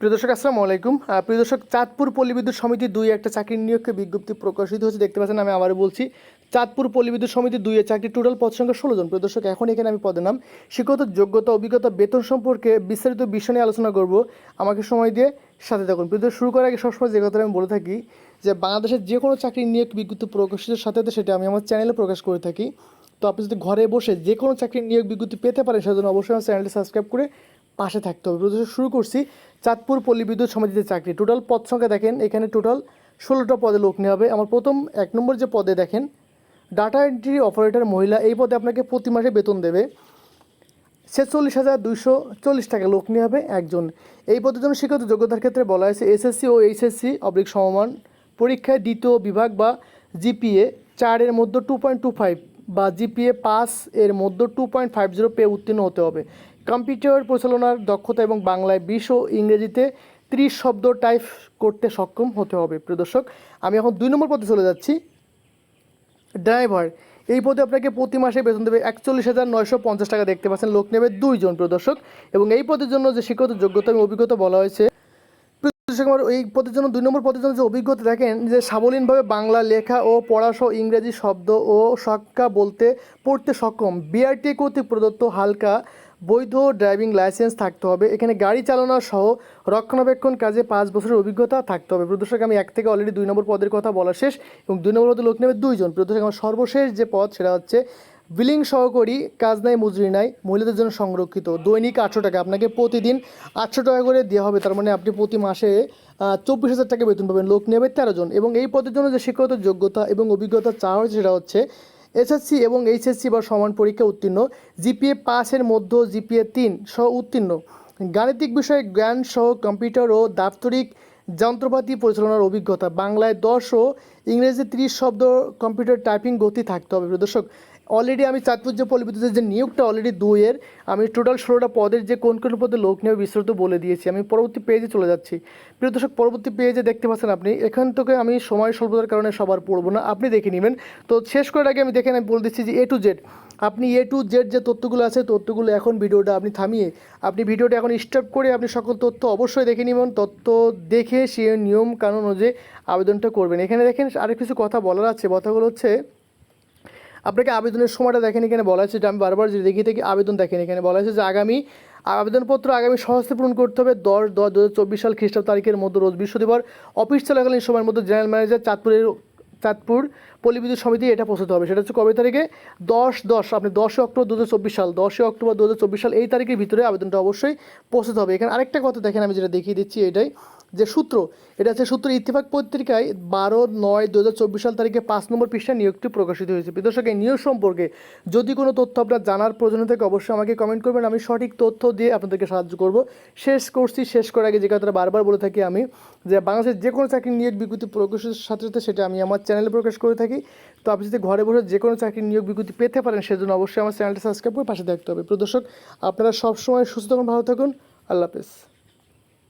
প্রিয় দর্শক, আসসালামু আলাইকুম। প্রিয় দর্শক, চাঁদপুর পল্লীবিদ্যুৎ সমিতি দুই একটা চাকরির নিয়োগকে বিজ্ঞপ্তি প্রকাশিত হয়েছে। দেখতে পাচ্ছেন, আমি আবারও বলছি, চাঁদপুর পল্লীবিদ্যুৎ সমিতি দুই এর চাকরি টোটাল পদ সংখ্যা ষোলো জন। প্রিয় দর্শক, এখন এখানে আমি পদের নাম শিক্ষত যোগ্যতা, অভিজ্ঞতা, বেতন সম্পর্কে বিস্তারিত বিষয় নিয়ে আলোচনা করব। আমাকে সময় দিয়ে সাথে থাকুন। প্রিয় শুরু করার আগে সবসময় যে কথাটা আমি বলে থাকি, যে বাংলাদেশের যে কোনো চাকরির নিয়োগ বিজ্ঞপ্তি প্রকাশিত সাথে সাথে সেটা আমি আমার চ্যানেলে প্রকাশ করে থাকি। তো আপনি যদি ঘরে বসে যে কোনো চাকরির নিয়োগ বিজ্ঞপ্তি পেতে পারেন, সেজন্য অবশ্যই আমার চ্যানেলটি সাবস্ক্রাইব করে পাশে থাকতে হবে। প্রদর্শন শুরু করছি চাঁদপুর পল্লী বিদ্যুৎ সমিতিতে চাকরি। টোটাল পদ সংখ্যা দেখেন, এখানে টোটাল ষোলোটা পদে লোক নেওয়া হবে। আমার প্রথম এক নম্বর যে পদে দেখেন ডাটা এন্ট্রি অপারেটর মহিলা, এই পদে আপনাকে প্রতি মাসে বেতন দেবে ছেচল্লিশ হাজার দুইশো চল্লিশ টাকা লোক নিয়ে হবে একজন। এই পদের জন্য শিক্ষিত যোগ্যতার ক্ষেত্রে বলা হয়েছে এসএসসি ও এইচএসসি অবলিক সমমান পরীক্ষায় দ্বিতীয় বিভাগ বা জিপিএ চারের মধ্যে টু পয়েন্ট টু ফাইভ বা জিপিএ পাস এর মধ্যে টু পয়েন্ট ফাইভ জিরো পেয়ে উত্তীর্ণ হতে হবে। কম্পিউটার পরিচালনার দক্ষতা এবং বাংলায় বিশ ও ইংরেজিতে ত্রিশ শব্দ টাইপ করতে সক্ষম হতে হবে। প্রিয় দর্শক, আমি এখন দুই নম্বর পদে চলে যাচ্ছি। ড্রাইভার এই পদে আপনাকে প্রতি মাসে বেতন দেবে একচল্লিশ হাজার নয়শো পঞ্চাশ টাকা। দেখতে পাচ্ছেন, লোক নেবে দুইজন। প্রদর্শক এবং এই পদের জন্য যে শিক্ষত যোগ্যতা এবং অভিজ্ঞতা বলা হয়েছে এই পদের জন্য, দুই নম্বর পদের জন্য যে অভিজ্ঞতা দেখেন, যে সাবলীনভাবে বাংলা লেখা ও পড়াসহ ইংরেজি শব্দ ও সক্কা বলতে পড়তে সক্ষম। বিআরটি কর্তৃক প্রদত্ত হালকা বৈধ ড্রাইভিং লাইসেন্স থাকতে হবে। এখানে গাড়ি চালানো সহ রক্ষণাবেক্ষণ কাজে পাঁচ বছরের অভিজ্ঞতা থাকতে হবে। প্রদর্শক আমি এক থেকে অলরেডি দুই নম্বর পদের কথা বলা শেষ এবং দুই নম্বর পদে লোক নেবে দুইজন। প্রদর্শক আমার সর্বশেষ যে পদ, সেটা হচ্ছে বিলিং সহকারী কাজ নাই মজুরি নাই, মহিলাদের জন্য সংরক্ষিত। দৈনিক আটশো টাকা, আপনাকে প্রতিদিন আটশো টাকা করে দেওয়া হবে। তার মানে আপনি প্রতি মাসে চব্বিশ হাজার টাকা বেতন পাবেন। লোক নেবে তেরো জন। এবং এই পদের জন্য যে শিক্ষাগত যোগ্যতা এবং অভিজ্ঞতা চাওয়া হয়েছে সেটা হচ্ছে এসএসসি এবং এইচএসসি বা সমান পরীক্ষা উত্তীর্ণ, জিপিএ পাসের মধ্যে, জিপিএ তিন সহ উত্তীর্ণ। গাণিতিক বিষয়ে জ্ঞান সহ কম্পিউটার ও দাপ্তরিক যন্ত্রপাতি পরিচালনার অভিজ্ঞতা। বাংলায় দশ ও ইংরেজি ত্রিশ শব্দ কম্পিউটার টাইপিং গতি থাকতে হবে। দর্শক অলরেডি আমি চাঁদপুর যে যে নিয়োগটা অলরেডি দুইয়ের, আমি টোটাল ষোলোটা পদের যে কোন কোন পদে লোক নিয়ে বিস্তারিত বলে দিয়েছি। আমি পরবর্তী পেজে চলে যাচ্ছি। প্রিয় দর্শক, পরবর্তী পেজে দেখতে পাচ্ছেন আপনি, এখান থেকে আমি সময় স্বল্পতার কারণে সবার পড়ব না, আপনি দেখে নেবেন। তো শেষ করার আগে আমি দেখেন আমি বলে দিচ্ছি যে এ টু জেড আপনি এ টু জেড যে তথ্যগুলো আছে, তথ্যগুলো এখন ভিডিওটা আপনি থামিয়ে, আপনি ভিডিওটা এখন স্টপ করে আপনি সকল তথ্য অবশ্যই দেখে নেবেন, তথ্য দেখে সে নিয়ম কানুন অনুযায়ী আবেদনটা করবেন। এখানে দেখেন আরেক কিছু কথা বলার আছে, কথাগুলো হচ্ছে আপনাকে আবেদনের সময়টা দেখেন এখানে বলা আছে যে আমি বারবার যে দেখি থেকে আবেদন দেখেন এখানে বলা আছে যে আগামী আবেদনপত্র আগামী সহস্তে পূরণ করতে হবে দশ দশ দু চব্বিশ সাল খ্রিস্টাব্দ তারিখের মধ্যে রোজ বৃহস্পতিবার। অফিস চলাকালীন সময়ের মধ্যে জেনারেল ম্যানেজার চাঁদপুরের চাঁদপুর পল্লীবিদ্যুৎ সমিতি এটা পৌঁছতে হবে। সেটা হচ্ছে কবে তারিখে? দশ দশ, আপনি দশই অক্টোবর দু হাজার চব্বিশ সাল দশই অক্টোবর দু হাজার চব্বিশ সাল এই তারিখের ভিতরে আবেদনটা অবশ্যই পৌঁছতে হবে। এখানে আরেকটা কথা দেখেন আমি যেটা দেখিয়ে দিচ্ছি এটাই। যে সূত্র, এটা হচ্ছে সূত্র ইত্তেফাক পত্রিকায় বারো নয় দু সাল তারিখে পাঁচ নম্বর পৃষ্ঠায় নিয়োগটি প্রকাশিত হয়েছে। বিদর্শক এই নিয়োগ সম্পর্কে যদি কোনো তথ্য আপনার জানার প্রয়োজন থাকে, অবশ্যই আমাকে কমেন্ট করবেন। আমি সঠিক তথ্য দিয়ে আপনাদেরকে সাহায্য করব। শেষ করছি, শেষ করার আগে যে কথাটা বারবার বলে থাকি আমি, যে বাংলাদেশের যে কোনো চাকরির নিয়োগ বিজ্ঞপ্তি প্রকাশের সাথে সাথে সেটা আমি আমার চ্যানেলে প্রকাশ করে থাকি। তো আপনি যদি ঘরে বসে যে কোনো চাকরির নিয়োগ বিজ্ঞপ্তি পেতে পারেন, সেজন্য অবশ্যই আমার চ্যানেলটা সাবস্ক্রাইব করে পাশে থাকতে হবে। প্রদর্শক আপনারা সবসময় সুস্থ থাকুন, ভালো থাকুন। আল্লাহ হাফেজ।